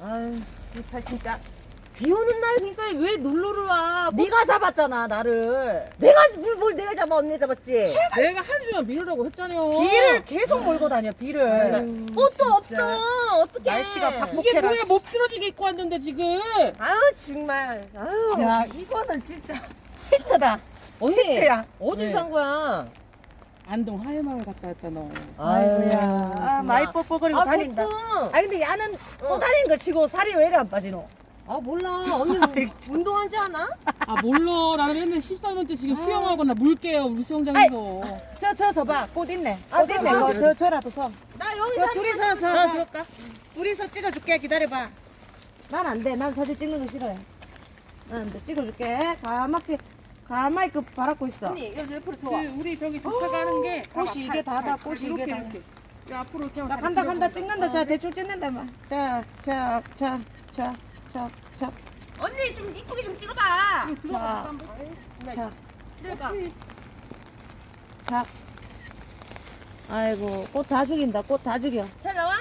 아유, 씨발 진짜. 비 오는 날 그러니까 왜 놀러를 와? 뭐, 네가 잡았잖아 나를. 내가 뭘, 뭘 내가 잡아 언니 잡았지? 내가 한 주만 미루라고 했잖아요. 비를 계속 몰고 다녀 비를. 옷도 없어. 어떡해. 날씨가 바쁘- 이게. 뭐야 못 들어지게 입고 왔는데 지금. 아유 정말. 아유. 야 이거는 진짜 히트다. 언니 히트야. 어디 네. 산 거야? 안동 하회마을 갔다 왔잖아. 아이고야. 아, 많이 뻑뻑거리고 아, 다닌다. 아 근데 야는 쏘다니는 걸 치고 살이 왜 이래 안 빠지노? 아 몰라. 언니 운동하지 않아? 아 몰라 나는 맨날 13년째 지금 수영하거나 물게요 우리 수영장에서. 저 저 서봐 꽃 있네. 아, 꽃 있네. 그, 저 저라도 서. 나 여기 저 둘이 서 서. 자 서. 그럴까? 둘이서 찍어줄게 기다려봐. 난 안 돼. 난 사진 찍는 거 싫어해. 난 안 돼. 찍어줄게. 가맣게 가만히 그 바라고 있어. 언니 여기 옆으로 그 들어와. 우리 저기 조카가 하는 게 꽃이 봐봐, 이게 발, 다다, 발, 꽃이 이게 다. 이렇게. 야, 앞으로 하면 나 간다 간다. 찍는다. 어, 자 대충 찍는다 막. 자, 자, 자, 자, 자, 자, 언니 좀 이쁘게 좀 찍어봐. 자. 자. 자. 아이고 꽃 다 죽인다. 꽃 다 죽여. 잘 나와?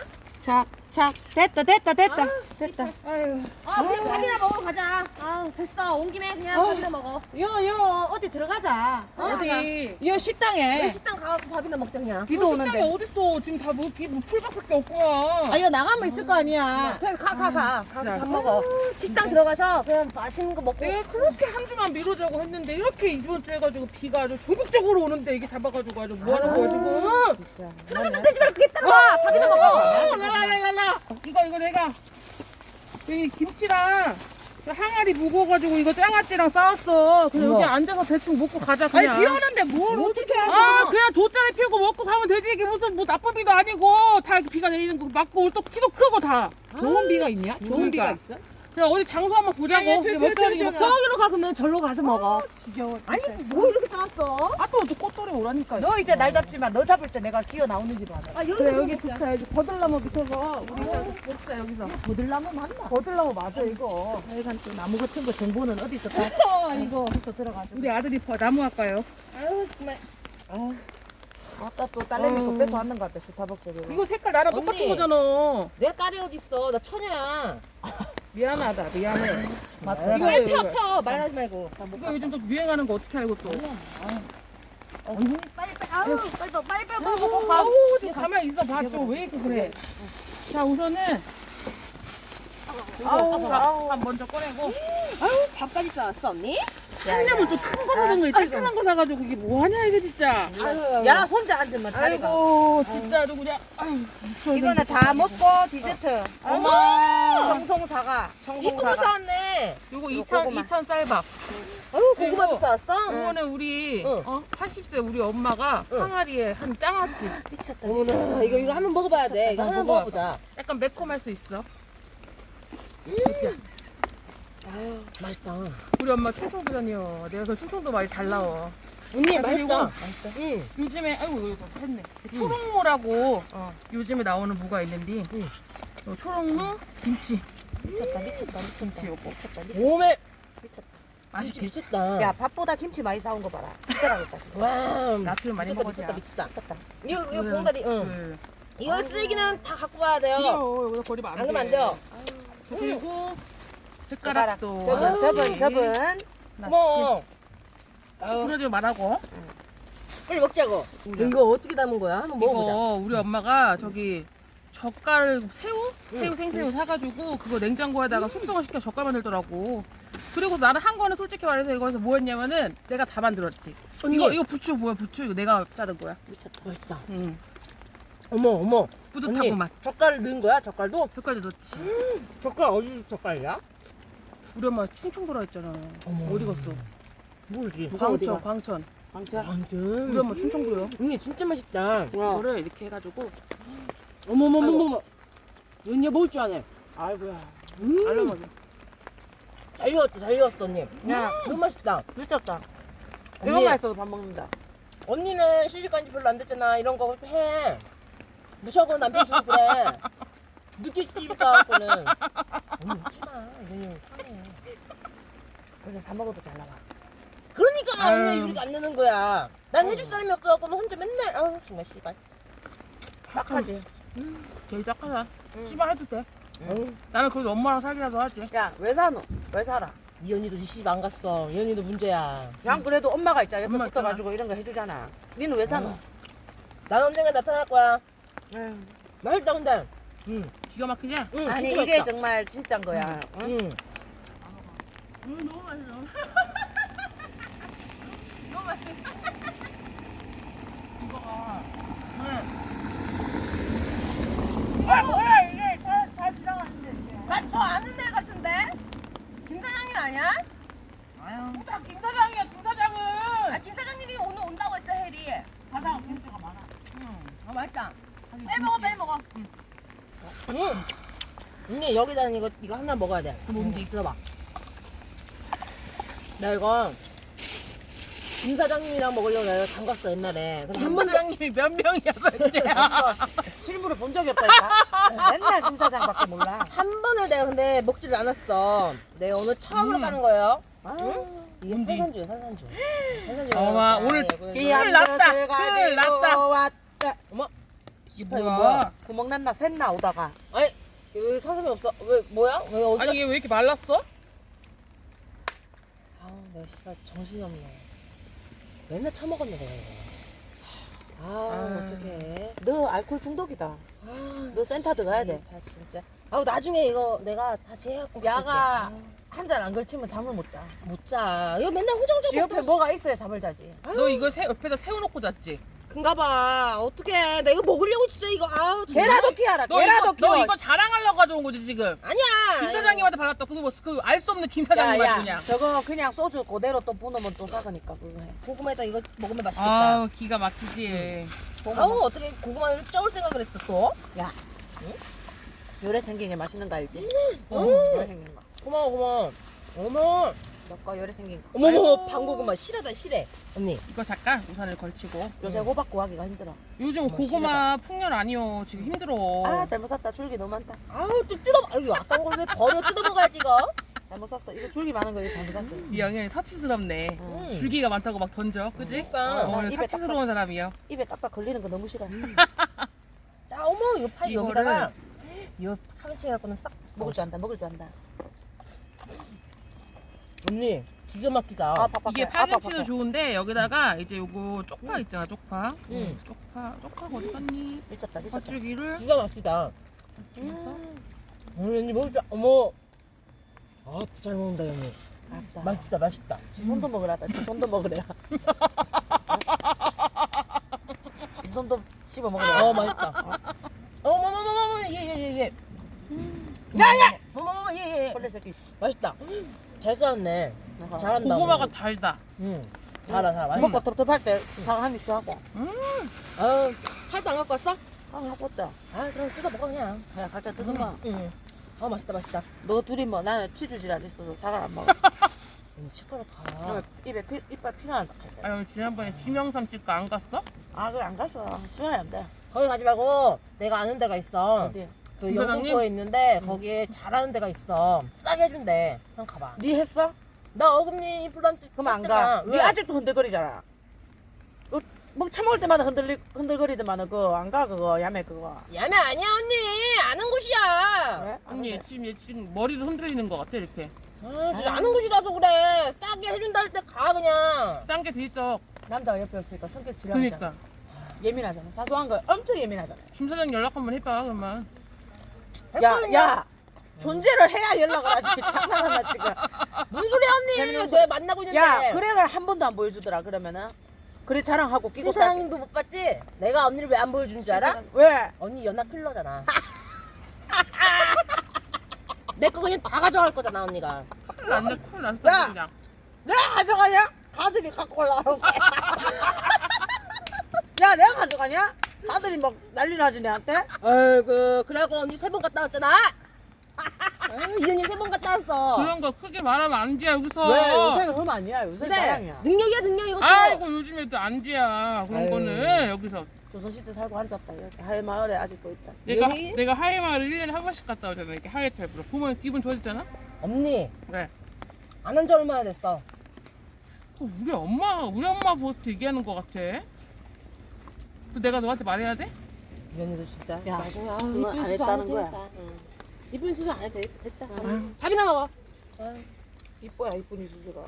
자, 자, 됐다, 됐다, 됐다, 아유, 됐다. 아유. 아 그냥 밥이나 먹으러 가자. 아 됐어. 온 김에 그냥 어. 밥이나 먹어. 요, 요 어디 들어가자. 어? 어디? 요왜 식당에 식당 가서 밥이나 먹자 그냥. 비도 식당이 오는데. 어딨어? 지금 다뭐 뭐 풀밖에 없구나. 아, 요 나가면 있을 거 아니야. 그냥 가 가 가. 가서. 밥 먹어. 식당 들어가서 그냥 맛있는 거 먹고. 내가 그렇게 한 주만 미루자고 했는데 이렇게 이번 주 해가지고 비가 아주 전국적으로 오는데 이게 잡아가지고 아주 뭐 하는 거야 지금? 진짜. 쓰러져 되지 말고 그게 따라와. 밥이나 먹어. 어, 라라라라라. 이거 이거 내가 여기 김치랑 그 항아리 무거워가지고 이거 장아찌랑 싸웠어. 그냥 여기. 앉아서 대충 먹고 가자 아니 그냥. 비 오는데 뭘 어떻게 하냐? 아 그냥 돗자리 피우고 먹고 가면 되지 이게 무슨 뭐 나쁜 비도 아니고 다 비가 내리는 거 맞고 올또 키도 크고 다 좋은 비가 있냐? 좋은 비가 그러니까. 있어? 그냥 어디 장소 한번 보자고 저, 저, 저. 저, 저기로 가 그러면 절로 가서 먹어. 지겨워. 아니 뭐 이렇게 싸웠어? 아또 어디 꽃돌이 오라니까 너 이제 날 잡지 마. 너 잡을 때 내가 기어 나오는지도 알아. 아 여기 그래 여기 좋다 여기 버들나무 밑에서 우리 먹자 여기서 보들나무 맞나? 버들나무 맞아 이거 하여간 또 나무 같은 거 정보는 어디서 다 어 이거 또 들어가지고. 우리 아들이 버- 나무 할까요? 아유 정말. 아따 또 딸내미 거 어. 뺏어 왔는 것 같아 스타벅스로. 이거 색깔 나랑 언니. 똑같은 거잖아 내 딸이 어디 있어? 나 처녀야. 미안하다 미안해 맞다. 이거 이거, 펴 펴. 말하지 말고. 이거 요즘 또 유행하는 거 어떻게 알고 또 언니 빨리 빨리. 아우 빨리 빨리 빨리 빨리 먹어 먹어. 아우 지금 가만히 있어 봐좀왜 이렇게 그래 자 우선은 아우, 아우. 밥 먼저 꺼내고 아유 밥까지 싸왔어 언니? 한ля면 좀큰 거 사는 거 쬐끈한 거 사가지고 이게 뭐하냐 이게 진짜 아유. 야 혼자 앉으면 자리가. 아이고 진짜 아주 그냥 아유 미쳐야 이거는. 다 먹고 디저트. 어머. 청송 이쁜 거 사과. 싸왔네. 요거 이거 2천 고구마. 2천 쌀밥 아유 그리고- 고구마도 싸왔어? 이거는 우리 응. 어 80세 우리 엄마가 응. 항아리에 한 미쳤다. 어머나 이거 이거 한번 먹어봐야 돼. 이거. 한번 먹어보자. 약간 매콤할 수 있어 맛있다. 우리 엄마 충청도잖여 내가 그 충청도 말이 잘 나와 언니 아, 그리고 맛있다. 응. 요즘에 아이고 이거 했네 초록무라고 어. 요즘에 나오는 무가 있는데 응. 요 초록무 김치 미쳤다 미쳤다 미쳤다. 김치 요거 미쳤다 미쳤다. 오메. 미쳤다. 맛있게 미쳤다. 야 밥보다 김치 많이 사온 거 봐라. 진짜라겠다. 와. 나트륨 많이 미쳤다 먹어야 미쳤다 미쳤다. 미쳤다. 이거 이거 그, 봉다리. 응. 그, 이거 쓰레기는 다 갖고 가야 돼요. 귀여워 여기다 버리면 안 안 돼. 그러면 안 돼요. 그리고 젓가락. 젓가락도 저분. 저분 저분. 뭐 그러지 말라고 빨리 먹자고. 이거 어떻게 담은 거야? 한번 먹어보자. 이거 우리 엄마가 저기 젓갈 새우? 응. 새우 생새우 사가지고 그거 냉장고에다가 숙성을 시켜 젓갈 만들더라고 그리고 나는 한 거는 솔직히 말해서 이거에서 뭐 했냐면은 내가 다 만들었지 언니. 이거 이거 부추 뭐야 부추 이거 내가 자른 거야 미쳤다. 맛있다. 응 어머 어머. 뿌듯하구만 젓갈 넣은 거야? 젓갈도? 젓갈도 넣지 젓갈 어디 젓갈이야? 우리 엄마 충청도라 했잖아 어머. 어디 갔어? 모르지. 광천 광천 왕자. 우리 완전. 엄마 충청도요 언니 진짜 맛있다. 와. 이거를 이렇게 해가지고 어머머머머머. 언니 먹을 줄 아네. 아이고야. 음. 알려먹어 잘 익었다 잘 익었어 언니. 야 너무 맛있다. 미쳤다. 언니. 이거만 있어도 밥 먹는다. 언니는 시집간지 별로 안 됐잖아. 이런 거 해. 무셔고 남편 주고 그래. 늦게 시집 가갖고는. 언니 웃지 마. 이거는 편해. 그래서 사 먹어도 잘 나와. 그러니까 아유. 언니 요리가 안 되는 거야. 난 해줄 사람이 없어 갖고는 혼자 맨날 아우 정말 씨발. 딱하지. 제일 짝하다 응. 씨발 해도 돼 응. 나는 그래도 엄마랑 살기라도 하지. 야, 왜 사노? 왜 살아? 이 언니도 시집 안 갔어. 이 언니도 문제야. 그냥 그래도 엄마가 있잖아. 옆에 엄마 붙어가지고 이런 거 해주잖아. 니는 왜 사노? 난 언젠가 나타날 거야. 에휴. 맛있다 근데. 응. 기가 막히지? 응. 아니 진짜 이게 맛있다. 정말 진짜인 거야. 응? 응. 음, 너무 맛있어. 너무 맛있어. 이거가 그래. 아, 뭐야 이게 다, 다 지나갔는데 이제. 난 저 아는 애 같은데? 김 사장님 아니야? 아유. 다 김 사장이야, 김 사장은. 아, 김 사장님이 오늘 온다고 했어, 해리. 가장 김치가 많아. 응. 아, 맛있다. 자기 빨리 먹어, 김치. 빨리 먹어. 응. 언니, 여기다 이거, 이거 하나 먹어야 돼. 그 뭔지. 들어봐. 나 이거, 김 사장님이랑 먹으려고 내가 담갔어, 옛날에. 근데 한 사장님이 몇 명이야, 도대체. 실물을 본 적이 없다니까. 맨날 김 사장밖에 몰라. 한 번을 내가 근데 먹지를 않았어. 내가 오늘 처음으로 음. 까는 거예요. 아. 응? 이게 뭔지. 산산주야, 산산주. 산산주. 어마, 오늘 큰일 났다. 큰일 났다. 왔다. 어머, 뭐야? 이거 뭐야? 구멍 났나 샜나 오다가. 아니, 왜 사람이 없어? 왜, 뭐야? 왜 어디가? 아니, 얘 왜 이렇게 말랐어? 아우 내가 씨발 정신이 없네 맨날 처먹었네 내가 이거 아우 아. 어떡해 너 알코올 중독이다. 아, 너 센터 들어가야 돼. 아, 진짜 아우 나중에 이거 내가 다시 해갖고 야가 먹을게. 한잔 안 걸치면 잠을 못 자. 아우, 못자 이거 맨날 후정적 지 옆에 뭐가 있어야 잠을 자지. 너 이거 새, 옆에다 세워놓고 잤지? 큰가봐 어떡해 나 이거 먹으려고 진짜 이거 아우. 게라도 키워라. 너 게라도 이거, 너. 이거 자랑하려고 가져온 거지, 지금? 아니야 김 사장님한테 받았다. 그거 뭐, 그알 수 없는 김 사장님한테 야, 그냥. 야, 저거 그냥 소주 그대로 또 부으면 또 삭으니까 그거 해. 고구마에다 이거 먹으면 맛있겠다 아우, 기가 막히지. 아우 어떻게 고구마를 쪄올 생각을 했어 또 야, 요래 생긴 게 맛있는 거 알지? 음. 요래 생긴 거. 고마워 고마워 어머 너거 요래 생긴 거. 어머 어머 아이고. 방고구마 실하다 실해 언니 이거 잠깐 우산을 걸치고. 요새 호박 구하기가 힘들어. 요즘 고구마 풍년 아니요. 지금 힘들어. 아, 잘못 샀다. 줄기 너무 많다. 아우 좀 뜯어 아유 아까운 걸 왜 버려 뜯어 먹어야지 이거 잘못 샀어. 이거 줄기 많은 거 이거 잘못 샀어. 이 영현이 사치스럽네. 응. 음. 줄기가 많다고 막 던져. 그지? 그러니까. 어, 난 입에 사치스러운 사람이요. 입에 딱딱 걸리는 거 너무 싫어. 아 어머 이거 파이 이거를- 여기다가 이거 카메치 갖고는 싹 먹을 줄 안다. 먹을 줄 안다. 언니 기가 막히다 아, 팍팍해. 이게 아, 파김치도 팍팍해. 좋은데 여기다가 이제 요거 쪽파 있잖아 쪽파. 응. 쪽파 쪽파가 어디 갔니? 미쳤다. 미쳤다. 겉주기를 기가 막히다 음. 오늘 언니 먹자 어머 아잘 먹는다 언니 맞다. 맛있다 맛있다 지 손도 먹으라다. 지 손도 먹으래라. 지 손도 씹어 먹으래라. 어 맛있다 어머머머머머 예예예 예 야야! 어머머머 예예 벌레 새끼. 씨. 맛있다 잘 싸웠네 나가. 잘한다 고구마가 달다. 응 잘하 잘하 먹고 텁텁할 때 사과 한 입씩 하고. 아유 살도 안 갖고 왔어? 아, 갖고 왔다. 아 그럼 뜯어 먹어 그냥 야, 각자 뜯어봐. 응. 어 맛있다 맛있다 너 둘이 뭐 나는 치즈 질환 있어서 사과 안 먹어. 시끄럽다 그러면 입에 피, 이빨 피나는다. 아유 지난번에 김영삼 집거 안 갔어? 아, 그래 안 갔어. 수영이 안 돼. 거기 가지 말고 내가 아는 데가 있어 어디? 그김 사장님? 영등포에 있는데 거기에 잘하는 데가 있어 싸게 해준대 형 가봐 니 했어? 나 어금니 임플란트 그럼 안 했잖아. 가. 니 왜? 아직도 흔들거리잖아. 그, 뭐 처먹을 때마다 흔들리, 흔들거리더만 그거 안 가 그거 야매 그거. 야매 아니야 언니 아는 곳이야 왜? 언니 얘 지금 얘 지금 머리를 흔들리는 것 같아 이렇게. 아, 진짜 아는 곳이라서 그래 싸게 해준다 할 때 가 그냥 딴게돼 있어. 남자가 옆에 없으니까 성격 지랄하잖아. 그러니까 예민하잖아. 사소한 거 엄청 예민하잖아. 김 사장 연락 한번 해봐 그러면. 야. 야. 존재를 해야 연락을 하지. 장난하나 지금. 무슨 소리야 언니 내 만나고 있는데 야, 그래가 한 번도 안 보여주더라. 그러면은 그래 자랑하고 끼고 신 사장님도 못 봤지? 내가 언니를 왜 안 보여준 줄 알아? 왜? 언니 연하 필러잖아 내 거 그냥 다 가져갈 거잖아 언니가 안돼 콜 났어 야! 그냥. 내가 가져가냐? 아들이 갖고 올라가고. 야, 내가 가져가냐? 아들이 막 난리 나지 내한테? 아이고 그래갖고 언니 세 번 갔다 왔잖아 아유, 이 언니 세 번 갔다 왔어 그런 거 크게 말하면 안 돼야 여기서. 왜? 요새는 흠 아니야. 요새 자랑이야. 능력이야 능력 이것도 아이고 요즘에 또 안 돼야 그런 아유. 거는 여기서. 조선시대 살고 앉았다. 이렇게 하회 마을에 아직도 있다. 내가 여기? 내가 하이마를 1년에 한 번씩 갔다 오잖아 이렇게 하이 타입으로 보면 기분 좋아지잖아. 언니 그래. 안 한 지 얼마나 됐어? 어, 우리 엄마 우리 엄마 보고 얘기하는 것 같아. 또 내가 너한테 말해야 돼? 이 언니도 진짜 야, 나중에 아우 그건 이쁠 안줄 했다는 거야. 되겠다. 응. 이쁜 수술 안 해도 돼- 됐다. 밥이나 먹어. 이뻐야 이쁜이 수술아.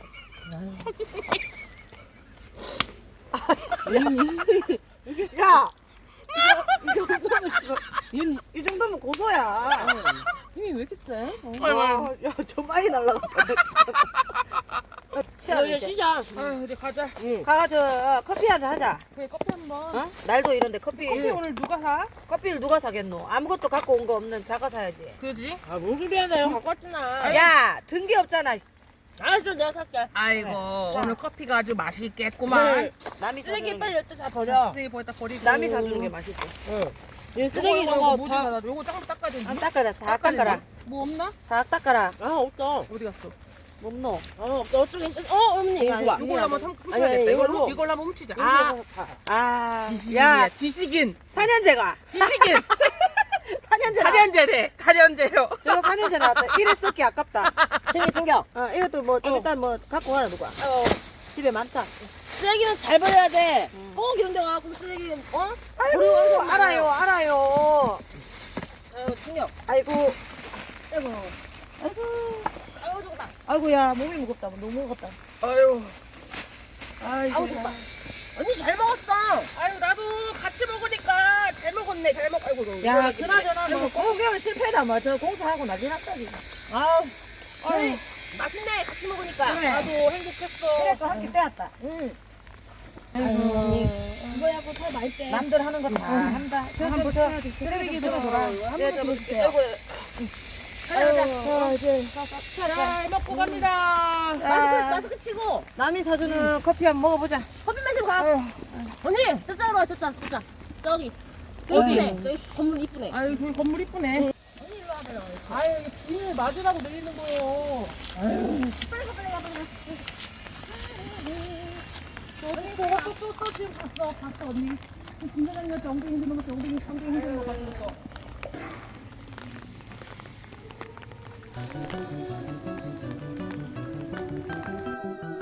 야, 이거, 이 정도면 이 정도면 고소야. 힘이 왜 이렇게 세? 와, 야, 저 많이 날라갔다. 어, 이제 이제. 쉬자. 아유 이제 가자. 응. 가서 커피 한잔 하자. 그래 커피 한 번. 어? 날도 이런데 커피. 커피 오늘 누가 사? 커피를 누가 사겠노? 아무것도 갖고 온 거 없는 자가 사야지. 그지? 아, 뭔 소리 하냐. 갖고 왔잖아. 야, 등기 없잖아. 알았어, 내가 살게. 아이고 자. 오늘 커피가 아주 맛있겠구만. 남이 쓰레기 사주는 빨리 여기다 다 버려. 쓰레기 버리다 버리고. 남이 사주는 게 맛있어. 응. 이 쓰레기 이거 저거 뭐지 다. 나 요거 짱 닦아줘. 아, 닦아라. 다 닦아야 닦아라. 뭐 없나? 다 닦아라. 아, 없어. 어디 갔어? 못노. 아, 없어. 어쩌게. 어, 어머니. 이거 이거 봐. 이걸로 한번 아니, 훔쳐야겠다. 아니, 이걸로 이걸로. 이걸로 한번 훔치자. 아, 아 아, 지식인이야. 야, 지식인. 4년제가. 지식인. 4년제. 4년제래. 4년제요. 저거 4년제 나왔다. 이래 쓰기 아깝다. 챙겨, 챙겨. 어, 이것도 뭐 좀 어. 일단 뭐 갖고 가라 누가. 어, 집에 많다. 쓰레기는 잘 버려야 돼. 응. 꼭 이런 데 와갖고 쓰레기, 어? 아이고, 사람 알아요, 알아요. 아유, 챙겨. 아이고, 아이고. 아이고, 저거다. 아이고, 야, 몸이 무겁다. 너무 무겁다. 아유. 아이고. 아우, 좋다. 언니 잘 먹었어. 아유 나도 같이 먹으니까 잘 먹었네. 잘 먹. 아이고 너무. 야, 그나저나 뭐 공개월 실패다. 뭐 저 공사하고 나중에 합자지. 아우, 아유 맛있네. 같이 먹으니까. 그래. 나도 행복했어. 그래, 또 한끼 빼왔다. 응. 아이고. 이거야, 그거 더 맛있대. 남들 하는 거 다 한다. 저, 저, 한번 저, 써야지. 쓰레기 들어줘라. 들어줘. 네, 좀 주세요. 자. 자, 이제 잘 먹고 갑니다. 마스크, 아, 마스크 치고. 남이 사주는 커피 한번 먹어보자. 커피 마시고 가. 아유, 언니, 저쪽으로 와, 저쪽, 저쪽. 저기. 저기 이쁘네. 저기 건물 이쁘네. 아유 저기 건물 이쁘네. 언니 일로 와봐요. 아유 이게 비닐 맞으라고 내리는 거예요. 빨리 가, 빨리 가, 빨리 가. 언니 그거 또 또 또 지금 갔어. 갔어 언니. 김사장님한테 엉덩이 흔드는 것도 엉덩이 엉덩이 흔드는 거 같았어. Thank you.